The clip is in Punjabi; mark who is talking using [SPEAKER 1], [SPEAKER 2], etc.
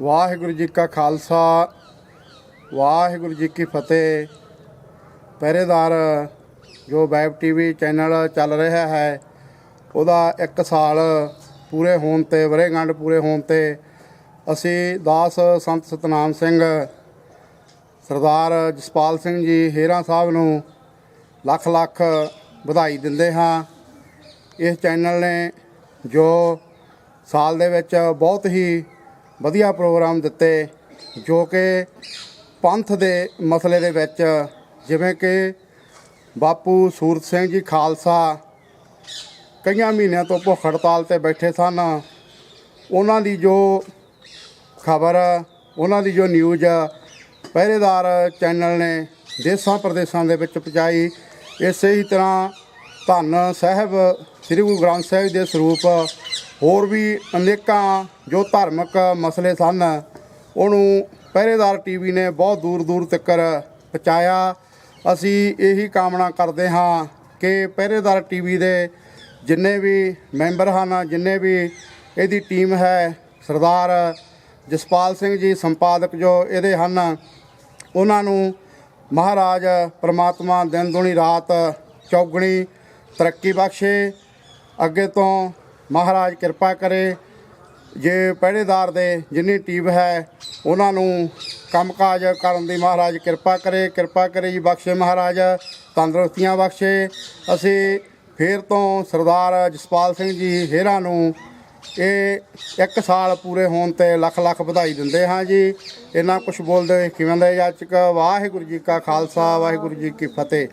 [SPEAKER 1] ਵਾਹਿਗੁਰੂ ਜੀ ਕਾ ਖਾਲਸਾ, ਵਾਹਿਗੁਰੂ ਜੀ ਕੀ ਫਤਿਹ। ਪਹਿਰੇਦਾਰ ਜੋ ਵੈਬ ਟੀਵੀ ਚੈਨਲ ਚੱਲ ਰਿਹਾ ਹੈ, ਉਹਦਾ 1 ਸਾਲ ਪੂਰੇ ਹੋਣ ਤੇ ਵਰੇਗੰਢ ਪੂਰੇ ਹੋਣ ਤੇ ਅਸੀਂ ਦਾਸ ਸੰਤ ਸਤਨਾਮ ਸਿੰਘ, ਸਰਦਾਰ ਜਸਪਾਲ ਸਿੰਘ ਜੀ ਹੇਰਾ ਸਾਹਿਬ ਨੂੰ ਲੱਖ ਲੱਖ ਵਧਾਈ ਦਿੰਦੇ ਹਾਂ। ਇਸ ਚੈਨਲ ਨੇ ਜੋ ਸਾਲ ਦੇ ਵਿੱਚ ਬਹੁਤ ਹੀ ਵਧੀਆ ਪ੍ਰੋਗਰਾਮ ਦਿੱਤੇ, ਜੋ ਕਿ ਪੰਥ ਦੇ ਮਸਲੇ ਦੇ ਵਿੱਚ ਜਿਵੇਂ ਕਿ ਬਾਪੂ ਸੂਰਤ ਸਿੰਘ ਜੀ ਖਾਲਸਾ ਕਈਆਂ ਮਹੀਨਿਆਂ ਤੋਂ ਭੁੱਖ ਹੜਤਾਲ ਤੇ ਬੈਠੇ ਸਨ। ਉਹਨਾਂ ਦੀ ਜੋ ਖਬਰ, ਉਹਨਾਂ ਦੀ ਜੋ ਨਿਊਜ਼ ਪਹਿਰੇਦਾਰ ਚੈਨਲ ਨੇ ਦੇਸਾਂ ਪ੍ਰਦੇਸਾਂ ਦੇ ਵਿੱਚ ਪਹੁੰਚਾਈ। ਇਸੇ ਹੀ ਤਰ੍ਹਾਂ ਧੰਨ ਸਾਹਿਬ ਸ੍ਰੀ ਗੁਰੂ ਗ੍ਰੰਥ ਸਾਹਿਬ ਦੇ ਸਰੂਪ ਹੋਰ ਵੀ ਅਨੇਕਾਂ ਜੋ ਧਾਰਮਿਕ ਮਸਲੇ ਸਨ, ਉਹਨੂੰ ਪਹਿਰੇਦਾਰ ਟੀਵੀ ਨੇ ਬਹੁਤ ਦੂਰ ਦੂਰ ਤੱਕ ਪਹੁੰਚਾਇਆ। ਅਸੀਂ ਇਹੀ ਕਾਮਨਾ ਕਰਦੇ ਹਾਂ ਕਿ ਪਹਿਰੇਦਾਰ ਟੀਵੀ ਦੇ ਜਿੰਨੇ ਵੀ ਮੈਂਬਰ ਹਨ, ਜਿੰਨੇ ਵੀ ਇਹਦੀ ਟੀਮ ਹੈ, ਸਰਦਾਰ ਜਸਪਾਲ ਸਿੰਘ ਜੀ ਸੰਪਾਦਕ ਜੋ ਇਹਦੇ ਹਨ, ਉਹਨਾਂ ਨੂੰ ਮਹਾਰਾਜ ਪ੍ਰਮਾਤਮਾ ਦਿਨ ਦੁਣੀ ਰਾਤ ਚੌਗਣੀ ਤਰੱਕੀ ਬਖਸ਼ੇ। ਅੱਗੇ ਤੋਂ ਮਹਾਰਾਜ ਕਿਰਪਾ ਕਰੇ। ਜੇ ਪਹਿਰੇਦਾਰ ਦੇ ਜਿੰਨੀ ਟੀਮ ਹੈ, ਉਹਨਾਂ ਨੂੰ ਕੰਮਕਾਜ ਕਰਨ ਦੀ ਮਹਾਰਾਜ ਕਿਰਪਾ ਕਰੇ। ਕਿਰਪਾ ਕਰੇ ਜੀ ਬਖਸ਼ੇ ਮਹਾਰਾਜ, ਤੰਦਰੁਸਤੀਆਂ ਬਖਸ਼ੇ। ਅਸੀਂ ਫੇਰ ਤੋਂ ਸਰਦਾਰ ਜਸਪਾਲ ਸਿੰਘ ਜੀ ਹੇਰਾ ਨੂੰ ਇਹ ਇੱਕ ਸਾਲ ਪੂਰੇ ਹੋਣ ਤੇ ਲੱਖ ਲੱਖ ਵਧਾਈ ਦਿੰਦੇ ਹਾਂ ਜੀ। ਇਹਨਾਂ ਕੁਝ ਬੋਲਦੇ ਹੋਏ ਕਿਵੇਂ ਦਾ ਯਾਚਕ? ਵਾਹਿਗੁਰੂ ਜੀ ਕਾ ਖਾਲਸਾ, ਵਾਹਿਗੁਰੂ ਜੀ ਕੀ ਫਤਿਹ।